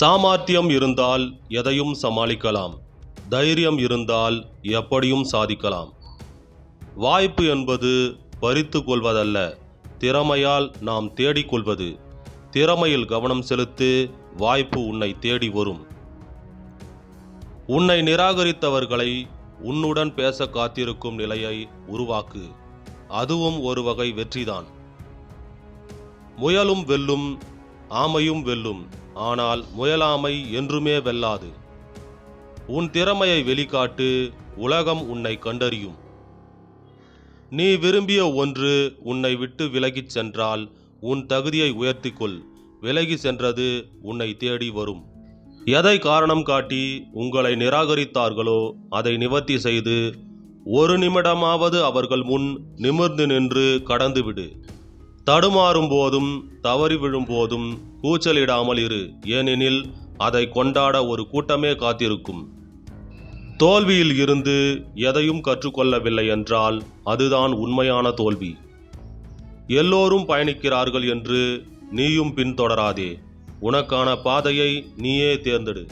சாமர்த்தியம் இருந்தால் எதையும் சமாளிக்கலாம். தைரியம் இருந்தால் எப்படியும் சாதிக்கலாம். வாய்ப்பு என்பது பறித்து கொள்வதல்ல. திறமையால் நாம் தேடிக்கொள்வது திறமையில் கவனம் செலுத்து வாய்ப்பு உன்னை தேடி வரும். உன்னை நிராகரித்தவர்களை உன்னுடன் பேச காத்திருக்கும் நிலையை உருவாக்கு. அதுவும் ஒரு வகை வெற்றிதான். முயலும் வெல்லும் ஆமையும் வெல்லும் ஆனால் முயலாமை என்றுமே வெல்லாது. உன் திறமையை வெளிக்காட்டு உலகம் உன்னை கண்டறியும். நீ விரும்பிய ஒன்று உன்னை விட்டு விலகிச் சென்றால் உன் தகுதியை உயர்த்திக்கொள். விலகி சென்றது உன்னை தேடி வரும். எதை காரணம் காட்டி உங்களை நிராகரித்தார்களோ அதை நிவர்த்தி செய்து ஒரு நிமிடமாவது அவர்கள் முன் நிமிர்ந்து நின்று கடந்துவிடு. தடுமாறும் போதும் தவறி விழும் போதும் கூச்சலிடாமல் இரு. ஏனெனில் அதை கொண்டாட ஒரு கூட்டமே காத்திருக்கும். தோல்வியில் இருந்து எதையும் கற்றுக்கொள்ளவில்லை என்றால் அதுதான் உண்மையான தோல்வி. எல்லோரும் பயணிக்கிறார்கள் என்று நீயும் பின்தொடராதே. உனக்கான பாதையை நீயே தேர்ந்தெடு.